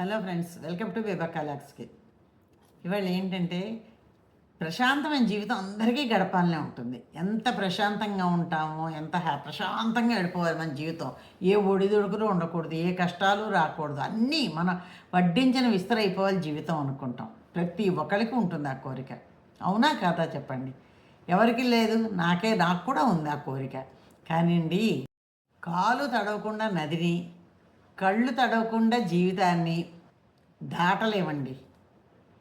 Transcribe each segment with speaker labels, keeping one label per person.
Speaker 1: Hello friends welcome to బేబా కలాక్స్కి. ఇవాళ ఏంటంటే ప్రశాంతమైన జీవితం అందరికీ గడపాలనే ఉంటుంది. ఎంత ప్రశాంతంగా ఉంటామో ఎంత హ్యా ప్రశాంతంగా గడిపోవాలి మన జీవితం. ఏ ఒడిదుడుకులు ఉండకూడదు ఏ కష్టాలు రాకూడదు అన్నీ మన వడ్డించిన విస్తరైపోవాలి జీవితం అనుకుంటాం. ప్రతి ఒక్కరికి ఉంటుంది ఆ కోరిక. అవునా కాదా చెప్పండి? ఎవరికి లేదు నాకే నాకు కూడా ఉంది ఆ కోరిక. కానివ్వండి కాలు తడవకుండా నదిని కళ్ళు తడవకుండా జీవితాన్ని దాటలేమండి.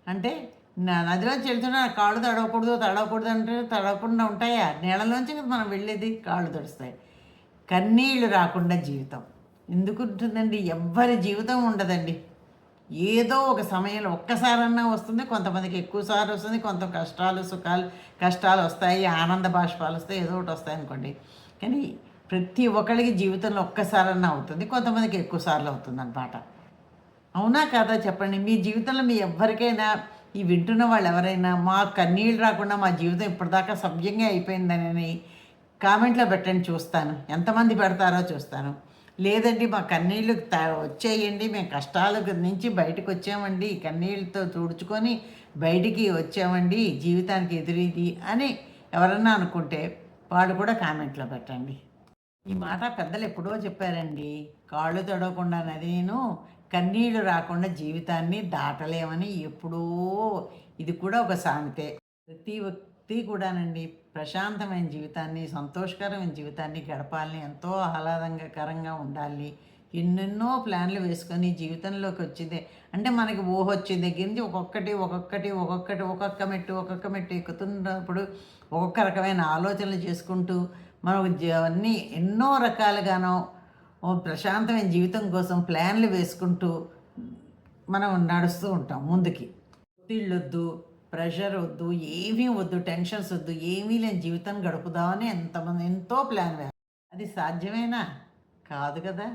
Speaker 1: అంటే నా నదిలో చెల్తున్నా కాళ్ళు తడవకూడదు తడవకూడదు అంటే తడవకుండా ఉంటాయా? నీళ్ళలోంచి మనం వెళ్ళేది కాళ్ళు తడుస్తాయి. కన్నీళ్ళు రాకుండా జీవితం. ఎందుకు ఉంటుందండి? ఎవ్వరి జీవితం ఉండదండి. ఏదో ఒక సమయంలో ఒక్కసారన్నా వస్తుంది కొంతమందికి ఎక్కువసార్లు వస్తుంది కొంత కష్టాలు సుఖాలు కష్టాలు వస్తాయి ఆనంద బాష్పాలు వస్తాయి ఏదో ఒకటి వస్తాయి అనుకోండి. కానీ ప్రతి ఒక్కరికి జీవితంలో ఒక్కసారన్నా అవుతుంది. కొంతమందికి ఎక్కువ సార్లు అవుతుంది అనమాట అవునా కాదా చెప్పండి? మీ జీవితంలో మీ ఎవరికైనా ఈ వింటున్న వాళ్ళు ఎవరైనా మా కన్నీళ్ళు రాకుండా మా జీవితం ఇప్పటిదాకా సవ్యంగా అయిపోయిందని కామెంట్లో పెట్టండి చూస్తాను. ఎంతమంది పెడతారో చూస్తాను. లేదండి మా కన్నీళ్ళు త వచ్చేయండి. మేము కష్టాల నుంచి బయటకు వచ్చామండి. కన్నీళ్ళతో తుడుచుకొని బయటికి వచ్చామండి. జీవితానికి ఎదురీది అని ఎవరన్నా అనుకుంటే వాళ్ళు కూడా కామెంట్లో పెట్టండి. ఈ మాట పెద్దలు ఎప్పుడో చెప్పారండి. కాళ్ళు తడవకుండా నదిను కన్నీళ్ళు రాకుండా జీవితాన్ని దాటలేమని ఎప్పుడో. ఇది కూడా ఒక సామెతే. ప్రతి వ్యక్తి కూడానండి ప్రశాంతమైన జీవితాన్ని సంతోషకరమైన జీవితాన్ని గడపాలని ఎంతో ఆహ్లాదంకరంగా ఉండాలి. ఎన్నెన్నో ప్లాన్లు వేసుకొని జీవితంలోకి వచ్చింది. అంటే మనకి ఊహ వచ్చే దగ్గర నుంచి ఒక్కొక్కటి ఒక్కొక్కటి ఒక్కొక్కటి ఒక్కొక్క మెట్టు ఒక్కొక్క మెట్టు ఎక్కుతున్నప్పుడు ఒక్కొక్క రకమైన ఆలోచనలు చేసుకుంటూ మనం అన్నీ ఎన్నో రకాలుగానో ఓ ప్రశాంతమైన జీవితం కోసం ప్లాన్లు వేసుకుంటూ మనం నడుస్తూ ఉంటాం ముందుకి. ఒత్తిళ్ళు వద్దు ప్రెషర్ వద్దు ఏమీ వద్దు టెన్షన్స్ వద్దు ఏమీ లేని జీవితం గడుపుదామని ఎంతమంది ఎంతో ప్లాన్ వేస్తారు అది సాధ్యమేనా? కాదు కదా.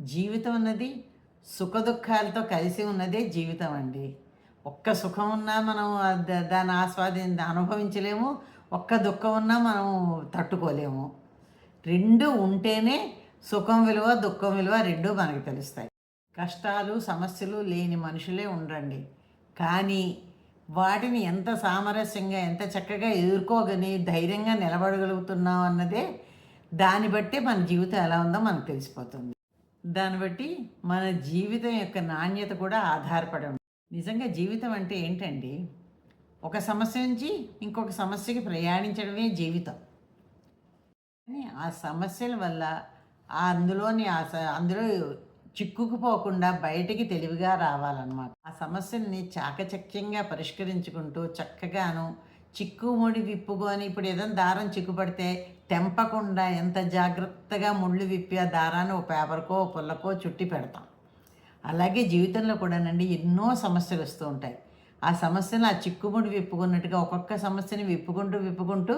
Speaker 1: జీవితం అన్నది సుఖ దుఃఖాలతో కలిసి ఉన్నదే జీవితం అండి. ఒక్క సుఖం ఉన్నా మనం దాన్ని ఆస్వాది అనుభవించలేము. ఒక్క దుఃఖం ఉన్నా మనం తట్టుకోలేము. రెండు ఉంటేనే సుఖం విలువ దుఃఖం విలువ రెండు మనకు తెలుస్తాయి. కష్టాలు సమస్యలు లేని మనుషులే ఉండండి. కానీ వాటిని ఎంత సామరస్యంగా ఎంత చక్కగా ఎదుర్కోగని ధైర్యంగా నిలబడగలుగుతున్నాం అన్నదే దాన్ని బట్టి మన జీవితం ఎలా ఉందో మనకు తెలిసిపోతుంది. దాన్ని బట్టి మన జీవితం యొక్క నాణ్యత కూడా ఆధారపడి నిజంగా జీవితం అంటే ఏంటండి? ఒక సమస్య నుంచి ఇంకొక సమస్యకి ప్రయాణించడమే జీవితం. కానీ ఆ సమస్యల వల్ల ఆ అందులోని ఆ స- అందులో చిక్కుకుపోకుండా బయటికి తెలివిగా రావాలన్నమాట. ఆ సమస్యల్ని చాకచక్యంగా పరిష్కరించుకుంటూ చక్కగాను చిక్కుముడి విప్పుకొని ఇప్పుడు ఏదైనా దారం చిక్కుపడితే తెంపకుండా ఎంత జాగ్రత్తగా ముళ్ళు విప్పి ఆ దారాన్ని ఓ పేపర్కో ఓ పుల్లకో చుట్టి పెడతాం. అలాగే జీవితంలో కూడానండి ఎన్నో సమస్యలు వస్తూ ఉంటాయి. ఆ సమస్యను ఆ చిక్కుముడి విప్పుకున్నట్టుగా ఒక్కొక్క సమస్యని విప్పుకుంటూ విప్పుకుంటూ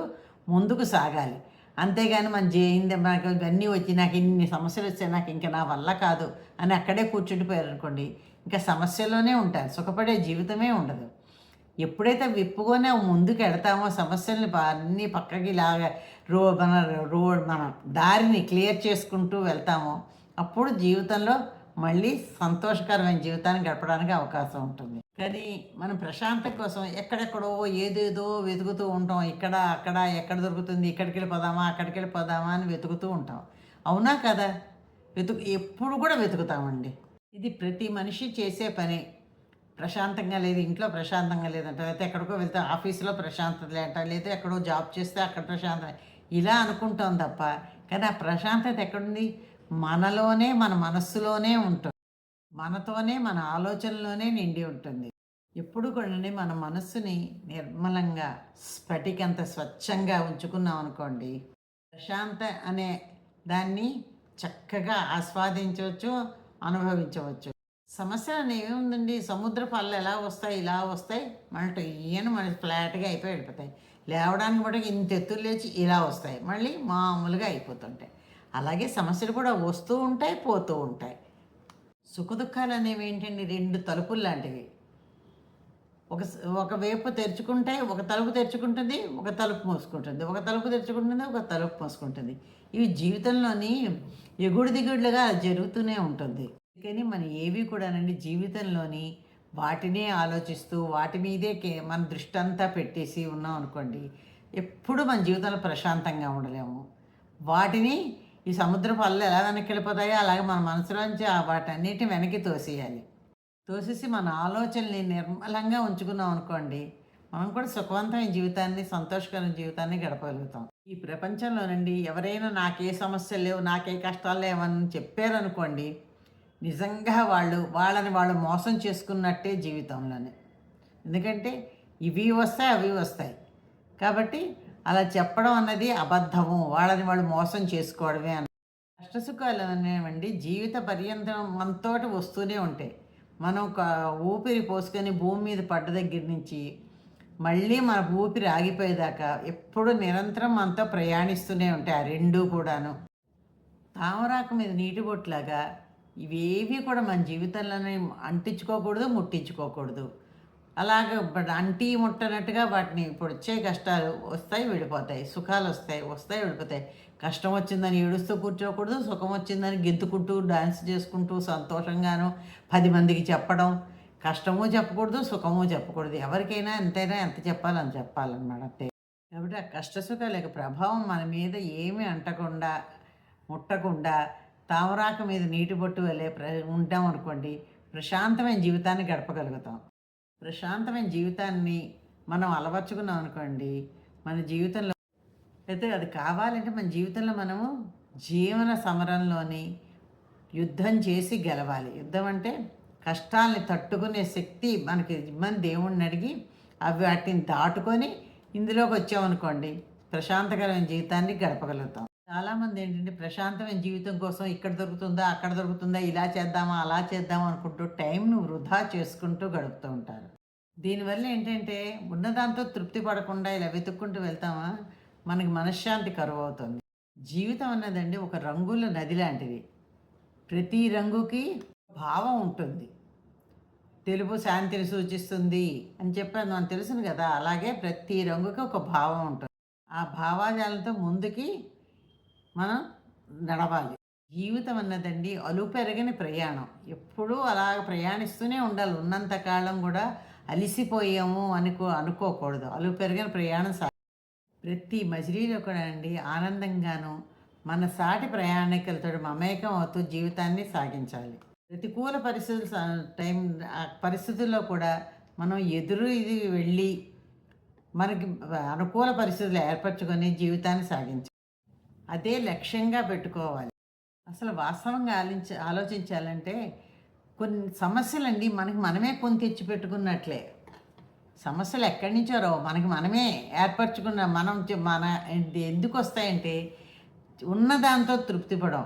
Speaker 1: ముందుకు సాగాలి. అంతేగాని మన చేయింది నాకు ఇవన్నీ వచ్చి నాకు ఇన్ని సమస్యలు వచ్చాయి నాకు ఇంకా నా వల్ల కాదు అని అక్కడే కూర్చుండిపోయారు అనుకోండి ఇంకా సమస్యలోనే ఉంటారు సుఖపడే జీవితమే ఉండదు. ఎప్పుడైతే విప్పుకొని ముందుకు వెడతామో సమస్యల్ని అన్నీ పక్కకి లాగా రో మన రోడ్ మన దారిని క్లియర్ చేసుకుంటూ వెళ్తామో అప్పుడు జీవితంలో మళ్ళీ సంతోషకరమైన జీవితాన్ని గడపడానికి అవకాశం ఉంటుంది. కానీ మనం ప్రశాంతత కోసం ఎక్కడెక్కడో ఏదేదో వెతుకుతూ ఉంటాం. ఇక్కడ అక్కడ ఎక్కడ దొరుకుతుంది ఇక్కడికి వెళ్ళిపోదామా అక్కడికి వెళ్ళిపోదామా అని వెతుకుతూ ఉంటాం. అవునా కదా? వెతుకు ఎప్పుడు కూడా వెతుకుతామండి. ఇది ప్రతి మనిషి చేసే పని. ప్రశాంతంగా లేదు ఇంట్లో ప్రశాంతంగా లేదంట లేకపోతే ఎక్కడికో వెళ్తే ఆఫీస్లో ప్రశాంతత లేట లేదా ఎక్కడో జాబ్ చేస్తే అక్కడ ప్రశాంతత ఇలా అనుకుంటాం తప్ప కానీ ఆ ప్రశాంతత ఎక్కడుంది? మనలోనే మన మనస్సులోనే ఉంటుంది. మనతోనే మన ఆలోచనలోనే నిండి ఉంటుంది. ఎప్పుడు కూడా మన మనస్సుని నిర్మలంగా స్ఫటికంత స్వచ్ఛంగా ఉంచుకున్నాం అనుకోండి ప్రశాంత అనే దాన్ని చక్కగా ఆస్వాదించవచ్చు అనుభవించవచ్చు. సమస్య అనేవి ఏముందండి సముద్ర పళ్ళు ఎలా వస్తాయి ఇలా వస్తాయి మళ్ళీ ఈయన మన ఫ్లాట్గా అయిపోయి వెళ్ళిపోతాయి. లేవడానికి కూడా ఇంత ఎత్తులు లేచి ఇలా వస్తాయి మళ్ళీ మామూలుగా అయిపోతుంటాయి. అలాగే సమస్యలు కూడా వస్తూ ఉంటాయి పోతూ ఉంటాయి. సుఖదుఖాలు అనేవి ఏంటండి? రెండు తలుపులు లాంటివి. ఒక స- ఒక వైపు తెరుచుకుంటే ఒక తలుపు తెరుచుకుంటుంది ఒక తలుపు మూసుకుంటుంది. ఒక తలుపు తెరుచుకుంటుంది ఒక తలుపు మూసుకుంటుంది. ఇవి జీవితంలోని ఎగుడు దిగుడులుగా జరుగుతూనే ఉంటుంది. అందుకని మనం ఏవి కూడానండి జీవితంలోని వాటినే ఆలోచిస్తూ వాటి మీదే మన దృష్టి అంతా పెట్టేసి ఉన్నాం అనుకోండి ఎప్పుడు మన జీవితంలో ప్రశాంతంగా ఉండలేము. వాటిని ఈ సముద్రపు పళ్ళు ఎలా వెనక్కి వెళ్ళిపోతాయో అలాగే మన మనసులోంచి ఆ వాటన్నిటిని వెనక్కి తోసేయాలి. తోసేసి మన ఆలోచనల్ని నిర్మలంగా ఉంచుకున్నాం అనుకోండి మనం కూడా సుఖవంతమైన జీవితాన్ని సంతోషకరమైన జీవితాన్ని గడపగలుగుతాం. ఈ ప్రపంచంలోనండి ఎవరైనా నాకే సమస్యలు లేవు నాకే కష్టాలు లేవని చెప్పారనుకోండి నిజంగా వాళ్ళు వాళ్ళని వాళ్ళు మోసం చేసుకున్నట్టే జీవితంలోనే. ఎందుకంటే ఇవి వస్తాయి అవి వస్తాయి. కాబట్టి అలా చెప్పడం అన్నది అబద్ధము వాళ్ళని వాళ్ళు మోసం చేసుకోవడమే అన్న కష్టసుఖాలు అనేవండి జీవిత పర్యంతం మనతోటి వస్తూనే ఉంటాయి. మనం ఒక ఊపిరి పోసుకొని భూమి మీద పడ్డ దగ్గర నుంచి మళ్ళీ మన ఊపిరి ఆగిపోయేదాకా ఎప్పుడు నిరంతరం మనతో ప్రయాణిస్తూనే ఉంటాయి ఆ రెండూ కూడాను. తామరాకు మీద నీటి బొట్లాగా ఇవేవి కూడా మన జీవితంలోనే అంటించుకోకూడదు ముట్టించుకోకూడదు. అలాగే అంటి ముట్టనట్టుగా వాటిని ఇప్పుడు వచ్చే కష్టాలు వస్తాయి వెళ్ళిపోతాయి సుఖాలు వస్తాయి వస్తాయి వెళ్ళిపోతాయి కష్టం వచ్చిందని ఏడుస్తూ కూర్చోకూడదు సుఖం వచ్చిందని గెంతుకుంటూ డాన్స్ చేసుకుంటూ సంతోషంగాను పది మందికి చెప్పడం. కష్టమో చెప్పకూడదు సుఖము చెప్పకూడదు. ఎవరికైనా ఎంతైనా ఎంత చెప్పాలని చెప్పాలన్నమాట అంతే కాబట్టి ఆ కష్టసుఖాల యొక్క ప్రభావం మన మీద ఏమీ అంటకుండా ముట్టకుండా తామరాక మీద నీటి బొట్టు వెళ్ళే ప్ర ఉంటాం అనుకోండి ప్రశాంతమైన జీవితాన్ని గడపగలుగుతాం. ప్రశాంతమైన జీవితాన్ని మనం అలవర్చుకున్నాం అనుకోండి మన జీవితంలో అయితే అది కావాలంటే మన జీవితంలో మనము జీవన సమరంలోని యుద్ధం చేసి గెలవాలి. యుద్ధం అంటే కష్టాల్ని తట్టుకునే శక్తి మనకి ఇమ్మని దేవుణ్ణి అడిగి అవి వాటిని దాటుకొని ఇందులోకి వచ్చామనుకోండి ప్రశాంతకరమైన జీవితాన్ని గడపగలుగుతాం. చాలామంది ఏంటంటే ప్రశాంతమైన జీవితం కోసం ఇక్కడ దొరుకుతుందా అక్కడ దొరుకుతుందా ఇలా చేద్దామా అలా చేద్దామా అనుకుంటూ టైంను వృధా చేసుకుంటూ గడుపుతూ ఉంటారు. దీనివల్ల ఏంటంటే ఉన్నదాంతో తృప్తి పడకుండా ఇలా వెతుక్కుంటూ వెళ్తామా? మనకి మనశ్శాంతి కరువు అవుతుంది జీవితం అన్నదండి ఒక రంగుల నది లాంటిది. ప్రతి రంగుకి భావం ఉంటుంది. తెలుపు శాంతిని సూచిస్తుంది అని చెప్పాను. మనం తెలుసును కదా అలాగే ప్రతి రంగుకి ఒక భావం ఉంటుంది. ఆ భావాజాలంతో ముందుకి మనం నడవాలి. జీవితం అన్నదండి అలుపెరగని ప్రయాణం. ఎప్పుడూ అలా ప్రయాణిస్తూనే ఉండాలి. ఉన్నంత కాలం కూడా అలిసిపోయాము అనుకో అనుకోకూడదు. అలుపెరగని ప్రయాణం సా ప్రతి మజిలీలో కూడా అండి ఆనందంగాను మన సాటి ప్రయాణికులతో మమేకం అవుతూ జీవితాన్ని సాగించాలి. ప్రతికూల పరిస్థితులు టైం ఆ పరిస్థితుల్లో కూడా మనం ఎదురు ఇది వెళ్ళి మనకి అనుకూల పరిస్థితులు ఏర్పరచుకొని జీవితాన్ని సాగించాలి అదే లక్ష్యంగా పెట్టుకోవాలి. అసలు వాస్తవంగా ఆలోచించాలంటే కొన్ని సమస్యలండి మనకి మనమే కొని తెచ్చి పెట్టుకున్నట్లే. సమస్యలు ఎక్కడి నుంచో మనకి మనమే ఏర్పరచుకున్న మనం మన ఎందుకు వస్తాయంటే ఉన్న దాంతో తృప్తి పడం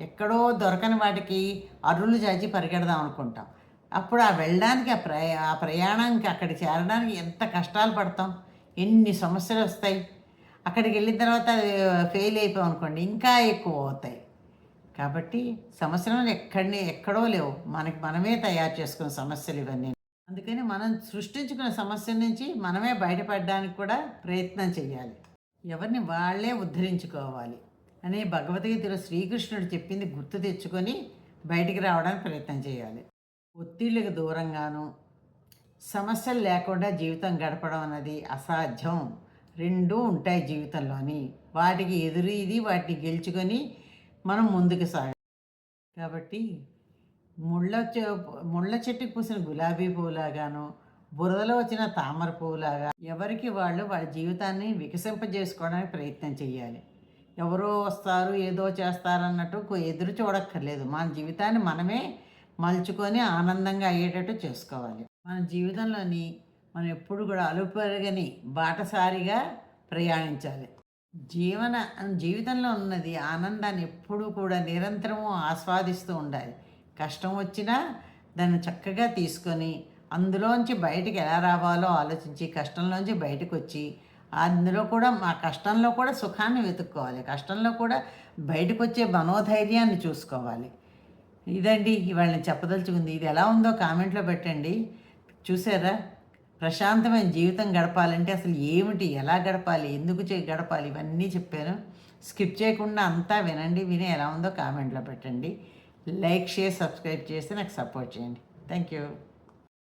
Speaker 1: ఎక్కడో దొరకని వాటికి అరులు చాచి పరిగెడదాం అనుకుంటాం. అప్పుడు ఆ వెళ్ళడానికి ఆ ప్రయా ఆ ప్రయాణానికి అక్కడికి చేరడానికి ఎంత కష్టాలు పడతాం. ఎన్ని సమస్యలు వస్తాయి. అక్కడికి వెళ్ళిన తర్వాత అది ఫెయిల్ అయిపోయాం అనుకోండి ఇంకా ఎక్కువ అవుతాయి. కాబట్టి సమస్యలు ఎక్కడిని ఎక్కడో లేవు. మనకి మనమే తయారు చేసుకున్న సమస్యలు ఇవన్నీ. అందుకని మనం సృష్టించుకున్న సమస్య నుంచి మనమే బయటపడడానికి కూడా ప్రయత్నం చేయాలి. ఎవరిని వాళ్ళే ఉద్ధరించుకోవాలి అని భగవద్గీతలో శ్రీకృష్ణుడు చెప్పింది గుర్తు తెచ్చుకొని బయటికి రావడానికి ప్రయత్నం చేయాలి. ఒత్తిళ్ళకు దూరంగాను సమస్యలు లేకుండా జీవితం గడపడం అన్నది అసాధ్యం. రెండూ ఉంటాయి జీవితంలోని. వాటికి ఎదురీది ఇది వాటిని గెలుచుకొని మనం ముందుకు సాగాలి. కాబట్టి ముళ్ళ చె- ముళ్ళ చెట్టుకు పూసిన గులాబీ పువ్వులాగాను బురదలో వచ్చిన తామర పువ్వులాగా ఎవరికి వాళ్ళు వాళ్ళ జీవితాన్ని వికసింపజేసుకోవడానికి ప్రయత్నం చేయాలి. ఎవరో వస్తారు ఏదో చేస్తారన్నట్టు ఎదురు చూడక్కర్లేదు. మన జీవితాన్ని మనమే మలుచుకొని ఆనందంగా అయ్యేటట్టు చేసుకోవాలి. మన జీవితంలోని మనం ఎప్పుడు కూడా అలుపెరగని బాటసారిగా ప్రయాణించాలి. జీవన జీవితంలో ఉన్నది ఆనందాన్ని ఎప్పుడూ కూడా నిరంతరము ఆస్వాదిస్తూ ఉండాలి. కష్టం వచ్చినా దాన్ని చక్కగా తీసుకొని అందులోంచి బయటికి ఎలా రావాలో ఆలోచించి కష్టంలోంచి బయటకు వచ్చి అందులో కూడా మా కష్టంలో కూడా సుఖాన్ని వెతుక్కోవాలి. కష్టంలో కూడా బయటకు వచ్చే మనోధైర్యాన్ని చూసుకోవాలి. ఇదండి ఇవాళ నేను చెప్పదలుచుకుంది. ఇది ఎలా ఉందో కామెంట్లో పెట్టండి. చూసారా? ప్రశాంతమైన జీవితం గడపాలంటే అసలు ఏమిటి? ఎలా గడపాలి? ఎందుకు చే గడపాలి? ఇవన్నీ చెప్పాను. స్కిప్ చేయకుండా అంతా వినండి విని ఎలా ఉందో కామెంట్లో పెట్టండి. లైక్ షేర్ సబ్స్క్రైబ్ చేసి నాకు సపోర్ట్ చేయండి. Thank you.